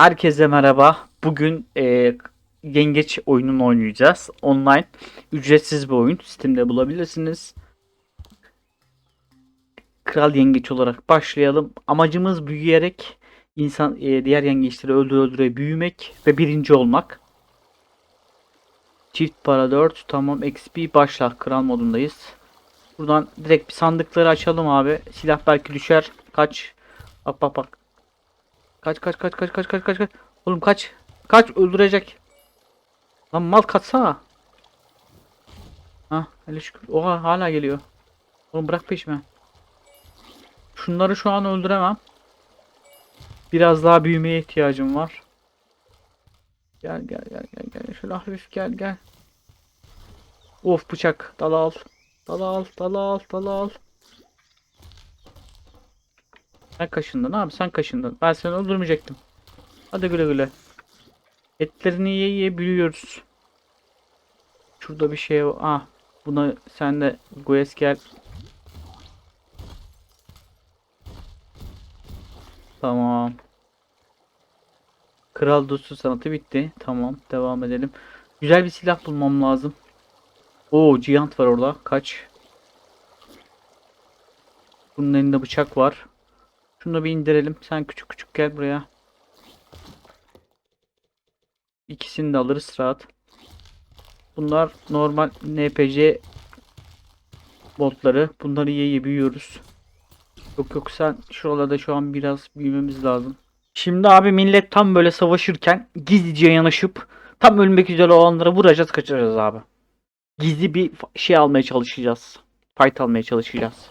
Herkese merhaba. Bugün e, Yengeç oyununu oynayacağız. Online. Ücretsiz bir oyun. Steam'de bulabilirsiniz. Kral Yengeç olarak başlayalım. Amacımız büyüyerek insan e, diğer yengeçleri öldüre öldüre büyümek ve birinci olmak. Çift para 4. Tamam. XP başla. Kral modundayız. Buradan direkt bir sandıkları açalım abi. Silah belki düşer. Kaç. Bak bak bak. Kaç kaç kaç kaç kaç kaç kaç kaç. Oğlum kaç. Kaç öldürecek. Lan mal kaçsana. Ha hele şükür. Oha hala geliyor. Oğlum bırak peşime. Şunları şu an öldüremem. Biraz daha büyümeye ihtiyacım var. Gel gel gel gel gel. Şöyle hafif gel gel. Of bıçak. Dal al. Dal al. Dal al. Dal al. Sen kaşındın abi sen kaşındın. Ben seni öldürmeyecektim. Hadi güle güle. Etlerini yiye yiye büyüyoruz. Şurada bir şey var. Ah buna sen de Goes gel. Tamam. Kral dostu sanatı bitti. Tamam devam edelim. Güzel bir silah bulmam lazım. Oo Giant var orada. Kaç. Bunun elinde bıçak var. Şunu da bir indirelim. Sen küçük küçük gel buraya. İkisini de alırız rahat. Bunlar normal NPC botları. Bunları iyi büyüyoruz. Yok yok sen şuralarda şu an biraz büyümemiz lazım. Şimdi abi millet tam böyle savaşırken gizlice yanaşıp tam ölmek üzere olanlara vuracağız kaçıracağız abi. Gizli bir şey almaya çalışacağız. Fight almaya çalışacağız.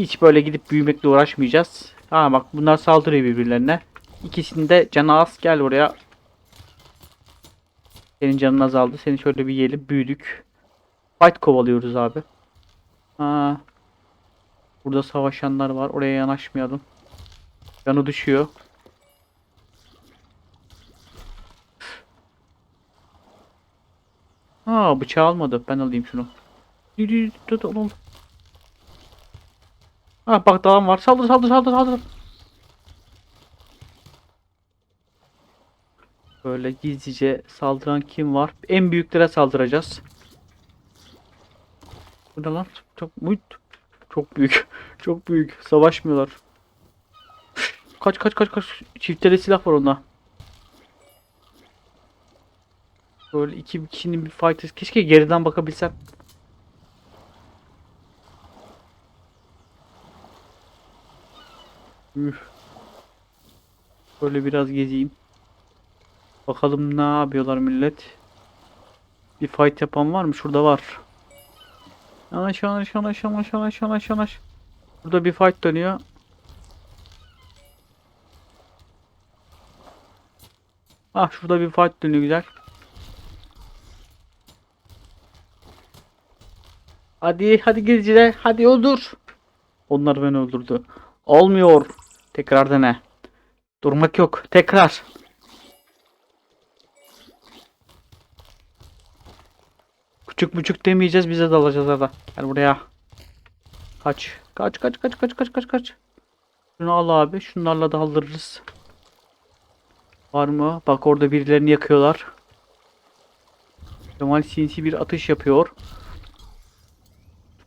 Hiç böyle gidip büyümekle uğraşmayacağız. Ha bak bunlar saldırıyor birbirlerine. İkisinin de canı az. Gel oraya. Senin canın azaldı. Seni şöyle bir yiyelim. Büyüdük. Fight kovalıyoruz abi. Ha. Burada savaşanlar var. Oraya yanaşmayalım. Canı düşüyor. Ha bıçağı almadı. Ben alayım şunu. Yürü, dur, dur, dur. Ha bak dağım var. Saldır saldır saldır saldır. Böyle gizlice saldıran kim var? En büyüklere saldıracağız. Bu ne lan? Çok. Çok büyük. Çok büyük. Savaşmıyorlar. Kaç kaç kaç kaç. Çifteli silah var onda. Böyle iki kişinin bir fight. Keşke geriden bakabilsem. Üf. Böyle biraz gezeyim. Bakalım ne yapıyorlar millet. Bir fight yapan var mı? Şurada var. Yanaş yanaş yanaş yanaş yanaş yanaş yanaş. Burada bir fight dönüyor. Ah şurada bir fight dönüyor güzel. Hadi hadi gizlice hadi öldür. Onlar beni öldürdü. Olmuyor. Tekrar dene. Durmak yok. Tekrar. Küçük küçük demeyeceğiz bize dalacağız arada. Gel buraya. Kaç. Kaç kaç kaç kaç kaç kaç kaç. Şunu al abi. Şunlarla daldırırız. Var mı? Bak orada birilerini yakıyorlar. Kemal sinsi bir atış yapıyor.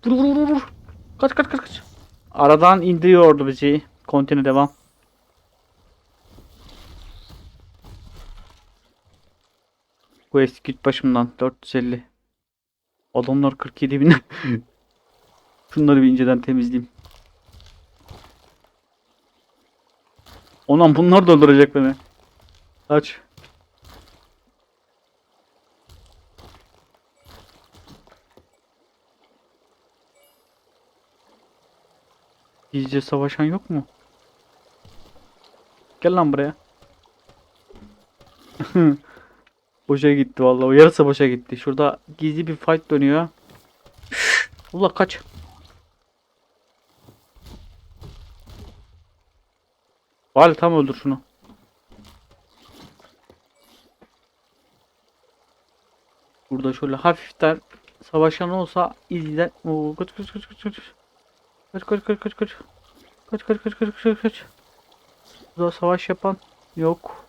Vur vur vur vur. Kaç kaç kaç kaç. Aradan indiriyordu bizi. Kontine devam. Bu eski git başımdan 450. Adamlar 47 bin. Şunları bir inceden temizleyeyim. Onam bunlar da öldürecek beni. Aç. Gizlice savaşan yok mu? Gel lan buraya. boşa gitti vallahi. O yarısı boşa gitti. Şurada gizli bir fight dönüyor. Allah kaç. Vali tam öldür şunu. Burada şöyle hafiften savaşan olsa izle. Oo, kaç kaç kaç kaç kaç. Kaç kaç kaç kaç kaç. Kaç kaç kaç kaç kaç kaç. Burada savaş yapan Yok.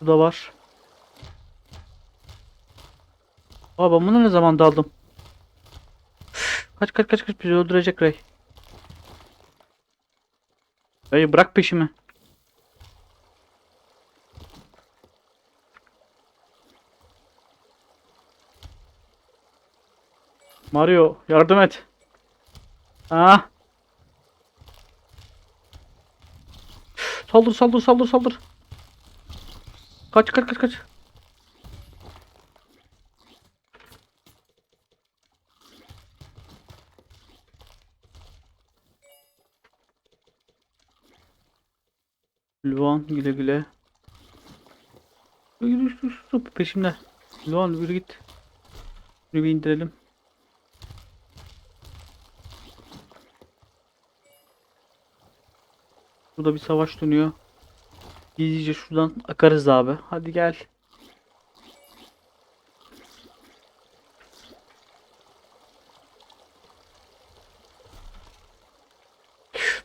Bu da var. Aa ben bunu ne zaman daldım? Kaç kaç kaç kaç bizi öldürecek Ray. Ray bırak peşimi. Mario yardım et. Ah. Saldır saldır saldır saldır. Kaç kaç kaç kaç. Luan güle güle. Yürü yürü yürü, yürü, peşimde. Luan yürü git. Yürü bir indirelim. Burada bir savaş dönüyor. Gizlice şuradan akarız abi. Hadi gel.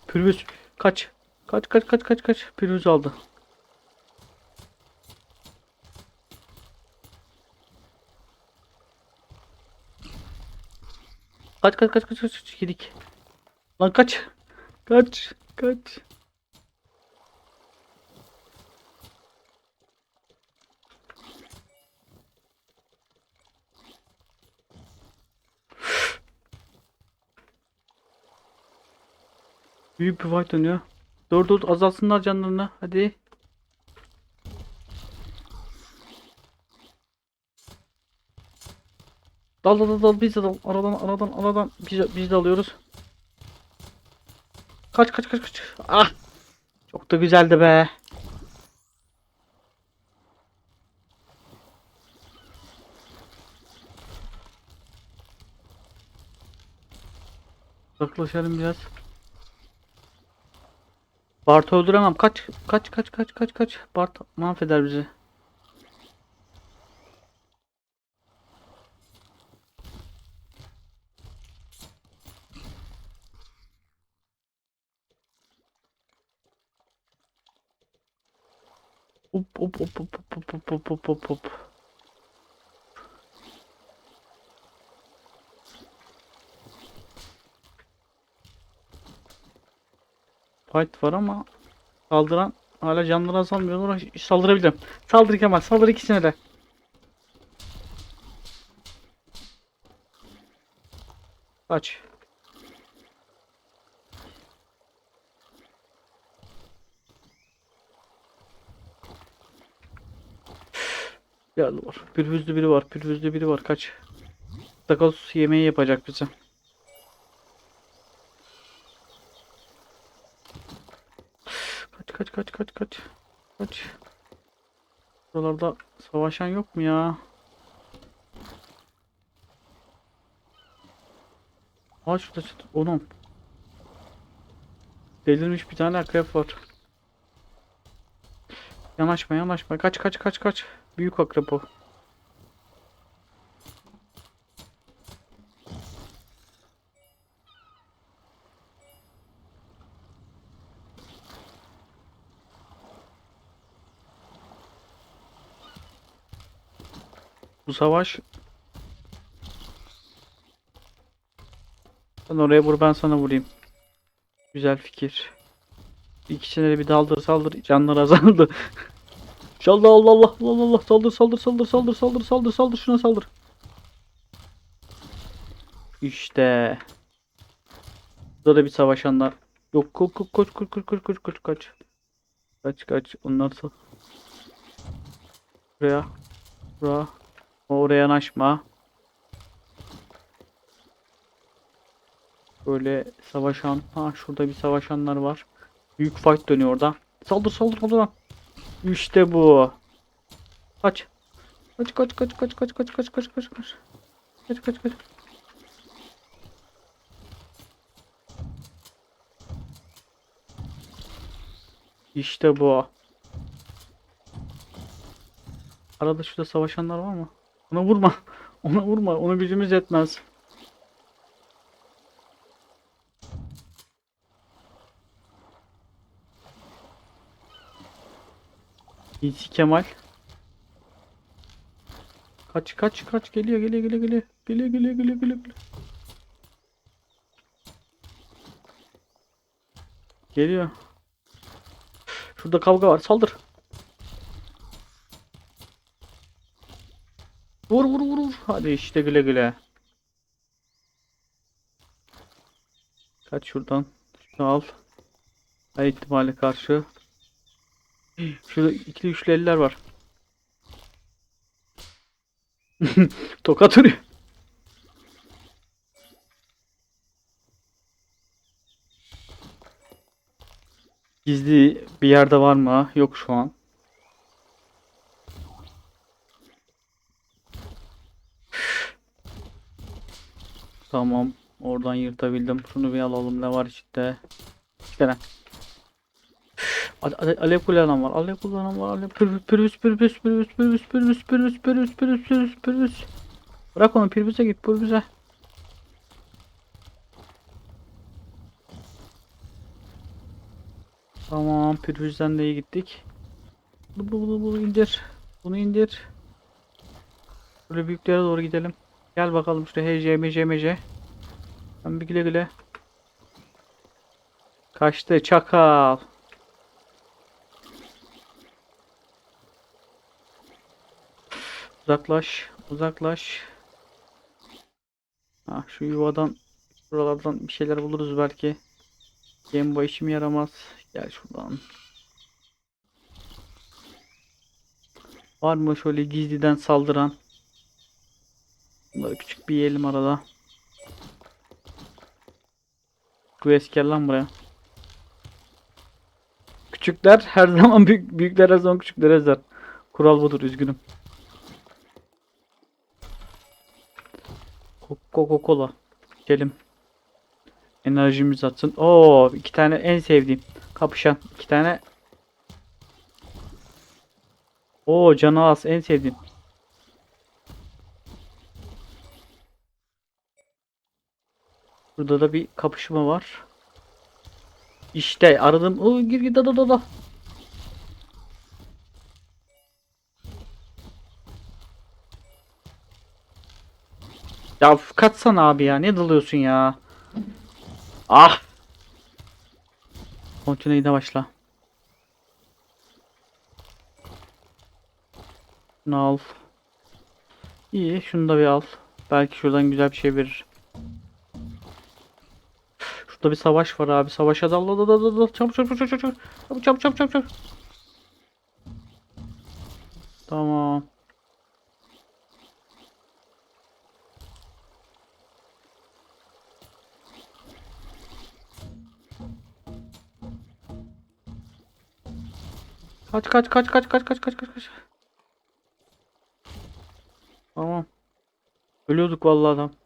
Pürüz kaç. Kaç kaç kaç kaç kaç. Pürüz aldı. Kaç kaç kaç kaç kaç yedik. Lan kaç. Kaç kaç. Büyük bir fight dönüyor. Dur dur azalsınlar canlarını. Hadi. Dal dal dal biz de dal. Aradan aradan aradan biz, biz de alıyoruz. Kaç kaç kaç kaç. Ah. Çok da güzeldi be. Uzaklaşalım biraz. Bart'ı öldüremem. Kaç kaç kaç kaç kaç kaç. Bart mahveder bizi. Hop hop hop hop hop hop hop hop hop hop. Fight var ama saldıran hala canları azalmıyor. Uğraş saldırabilirim. Saldır Kemal. Saldır ikisine de. Kaç. Geldi var. Pürüzlü biri var. Pürüzlü biri var. Kaç. Takas yemeği yapacak bize. Kaç kaç kaç kaç kaç. Kaç. Buralarda savaşan yok mu ya? Aa şurada şurada. Onun. Delirmiş bir tane akrep var. Yanaşma yanaşma. Kaç kaç kaç kaç. Büyük akrep o. Bu savaş Sen oraya vur ben sana vurayım. Güzel fikir. İkisine de bir daldır saldır. Canlar azaldı. İnşallah Allah Allah Allah Allah saldır saldır saldır saldır saldır saldır saldır şuna saldır. İşte. Burada da bir savaşanlar. Yok koş koş koş koş koş koş koş koş kaç. Kaç kaç onlar sal. Buraya. Buraya. Oraya yanaşma. Böyle savaşan. Ha şurada bir savaşanlar var. Büyük fight dönüyor orada. Saldır saldır saldır. İşte bu. Kaç. Kaç kaç kaç kaç kaç kaç kaç kaç kaç kaç. Kaç kaç kaç. İşte bu. Arada şurada savaşanlar var mı? Ona vurma. Ona vurma. Ona gücümüz yetmez. İyi Kemal. Kaç kaç kaç geliyor geliyor geliyor. Geliyor geliyor geliyor geliyor. geliyor. Geliyor. Şurada kavga var. Saldır. Vur vur vur vur. Hadi işte güle güle. Kaç şuradan. Şunu al. Her ihtimale karşı. Şurada ikili üçlü eller var. Tokat vuruyor. Gizli bir yerde var mı? Yok şu an. Tamam. Oradan yırtabildim. Şunu bir alalım. Ne var? İşte ale- Alev kullanan var. Alev kullanan var. Alev pürüz pürüz pürüz pürüz pürüz pürüz pürüz pürüz pürüz pürüz. Bırak onu pürüze git pürüze. Tamam pürüzden de iyi gittik. Bu bu bu bu indir. Bunu indir. Böyle büyüklere doğru gidelim. Gel bakalım şuraya HC MC MC. Ben bir güle güle. Kaçtı çakal. Uzaklaş, uzaklaş. Ah şu yuvadan, buralardan bir şeyler buluruz belki. Gemba işime yaramaz. Gel şuradan. Var mı şöyle gizliden saldıran? Bunları küçük bir yiyelim arada. Quest gel lan buraya. Küçükler her zaman büyük, büyükler her zaman küçükler ezer. Kural budur üzgünüm. Coca-Cola. İçelim. Enerjimiz atsın. Oo, iki tane en sevdiğim. Kapışan. iki tane. Oo, canı az en sevdiğim. Burada da bir kapışma var. İşte aradım. Oo, gir gir da da da da. Ya kaçsana abi ya. Ne dalıyorsun ya? Ah. Kontineyde başla. Şunu al. İyi. Şunu da bir al. Belki şuradan güzel bir şey verir. Şurada bir savaş var abi. Savaşa dal dal dal dal dal. Çabuk çabuk çabuk. Çabuk çabuk çabuk çabuk çabuk. Tamam. Kaç kaç kaç kaç kaç kaç kaç kaç kaç. Tamam. Ölüyorduk vallahi adam.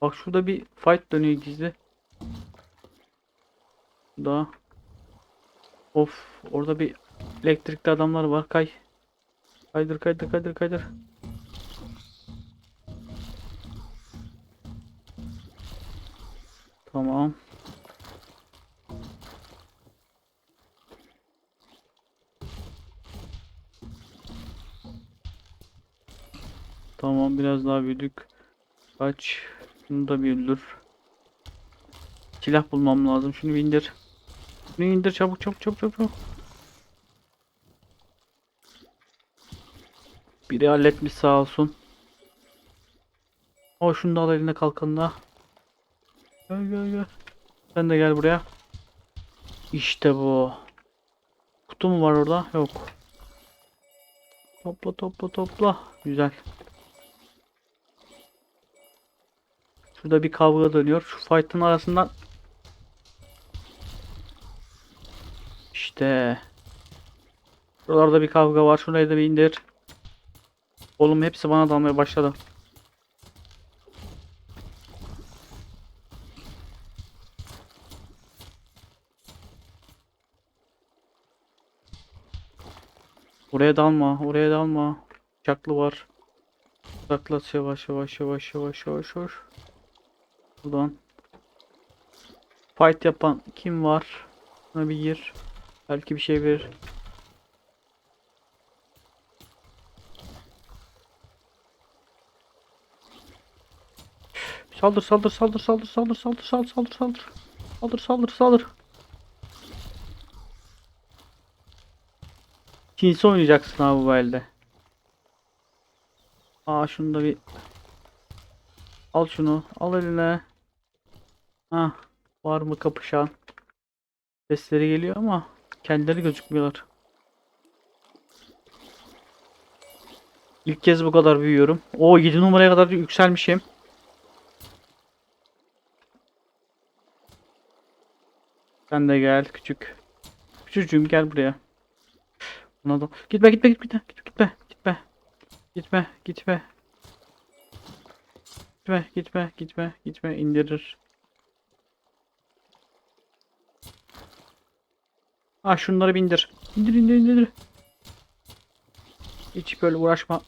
Bak şurada bir fight dönüyor gizli. Daha. Of orada bir elektrikli adamlar var kay. Kaydır kaydır kaydır kaydır. Tamam. Tamam biraz daha büyüdük. Kaç. Şunu da bir öldür. Silah bulmam lazım. Şunu bir indir. Şunu indir çabuk çabuk çabuk çabuk. Biri halletmiş sağ olsun. O şunu da al eline kalkanına. Gel gel gel. Sen de gel buraya. İşte bu. Kutu mu var orada? Yok. Topla topla topla. Güzel. Şurada bir kavga dönüyor. Şu fight'ın arasından İşte Buralarda bir kavga var. Şurayı da bir indir. Oğlum hepsi bana dalmaya başladı. Oraya dalma, oraya dalma. Çaklı var. Uzaklaş yavaş yavaş yavaş yavaş yavaş yavaş. Buradan. fight yapan kim var? Buna bir gir. Belki bir şey verir. Saldır saldır saldır saldır saldır saldır saldır saldır saldır saldır saldır saldır Cinsi oynayacaksın abi bu elde. Aa şunu da bir al şunu al eline. Ha, var mı kapışan? Sesleri geliyor ama kendileri gözükmüyorlar. İlk kez bu kadar büyüyorum. O 7 numaraya kadar yükselmişim. Sen de gel küçük. Küçücüğüm gel buraya. Buna da... Gitme gitme gitme gitme gitme gitme. Gitme gitme. Gitme gitme gitme gitme indirir. Ah şunları bindir. İndir indir indir. Hiç böyle uğraşma.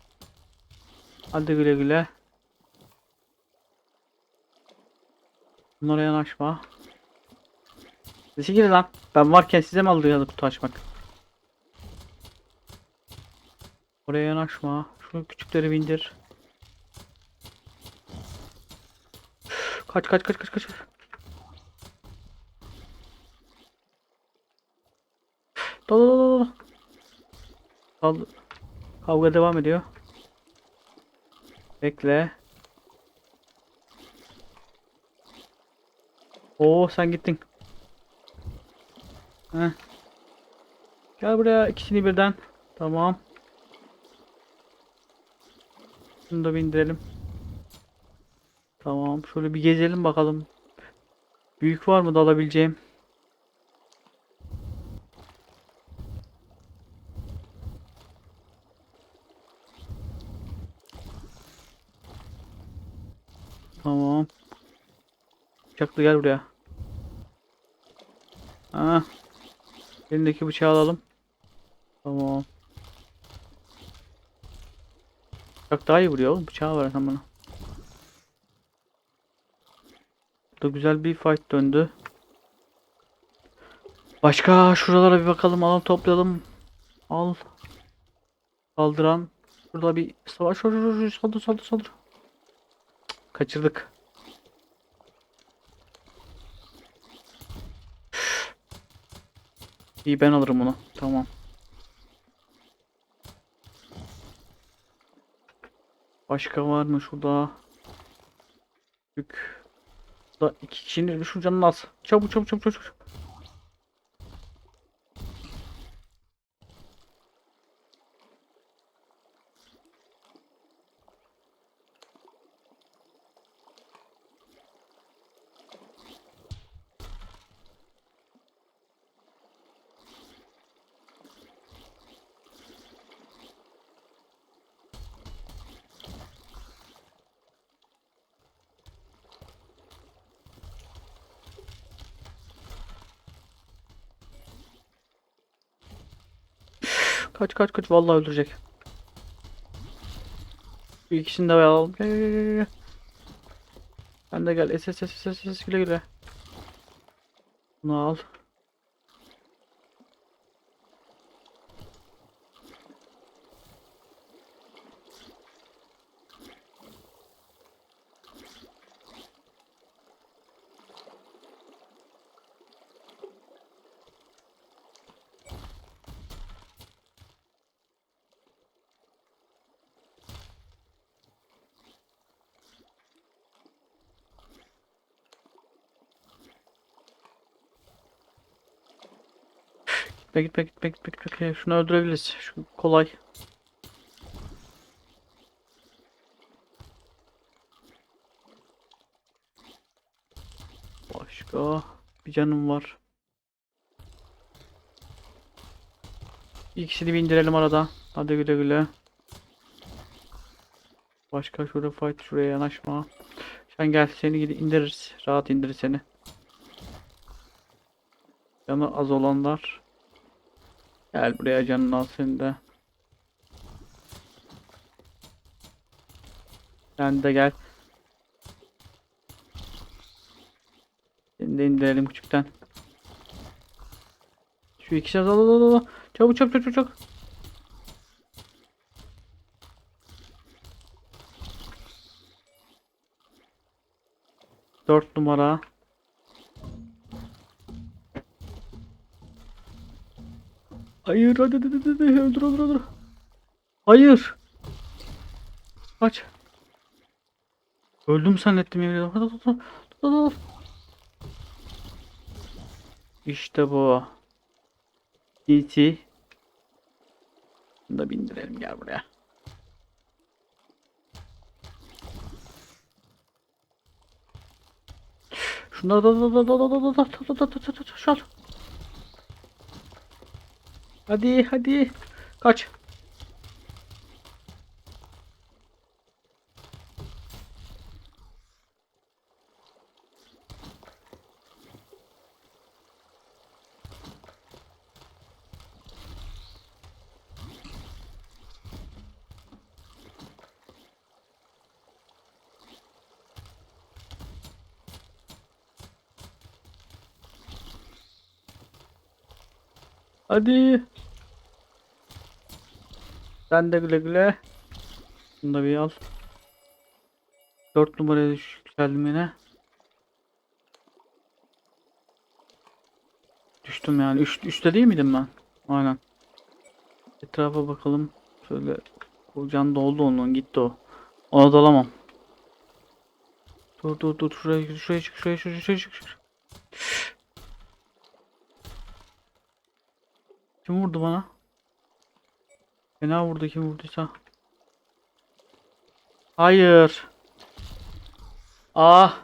Hadi güle güle. Bunlara yanaşma. Sesi gir lan. Ben varken size mi aldı kutu açmak? Oraya yanaşma. Şu küçükleri bindir. Kaç kaç kaç kaç kaç. Dal dal dal. Kal- Kavga devam ediyor. Bekle. Oo sen gittin. Heh. Gel buraya ikisini birden. Tamam. Şunu da bindirelim. Tamam. Şöyle bir gezelim bakalım. Büyük var mı da Tamam. Bıçaklı gel buraya. Ha. Elindeki bıçağı alalım. Tamam. Bıçak daha iyi vuruyor oğlum. Bıçağı var hemen. Da güzel bir fight döndü. Başka şuralara bir bakalım. Alalım toplayalım. Al. Saldıran. Burada bir savaş. Saldır saldır saldır. Kaçırdık. İyi ben alırım bunu. Tamam. Başka var mı şurada? Yük. Burada iki kişinin canını az. Çabuk çabuk çabuk çabuk. çabuk. Kaç kaç kaç vallahi öldürecek. Bu ikisini de alalım. Gel gel gel gel. De gel. SS SS SS SS güle güle. Bunu al. Gitme gitme gitme gitme gitme. Şunu öldürebiliriz. Şu kolay. Başka bir canım var. İkisini bir indirelim arada. Hadi güle güle. Başka şurada fight şuraya yanaşma. Sen gel seni indiririz. Rahat indirir seni. Canı az olanlar. Gel buraya canını al seni de. Sen de gel. Seni de indirelim küçükten. Şu ikisi al al al al. Çabuk çabuk çabuk çabuk. Dört numara. Hayır hadi hadi hadi öldür öldür öldür. Hayır. Kaç. Öldüm zannettim hadi. İşte bu. DC. Bunu da bindirelim gel buraya. Şunları da da da da da da da da da da da da da. Hadi hadi. Kaç. Hadi. Sen de güle güle. Bunu da bir al. 4 numaraya yükseldim yine. Düştüm yani. Üç, üçte değil miydim ben? Aynen. Etrafa bakalım. Şöyle can doldu onun gitti o. Ona dalamam. Dur dur dur şuraya şuraya çık şuraya şuraya şuraya çık. şuraya. Kim vurdu bana? Fena vurdu kim vurduysa. Hayır. Ah.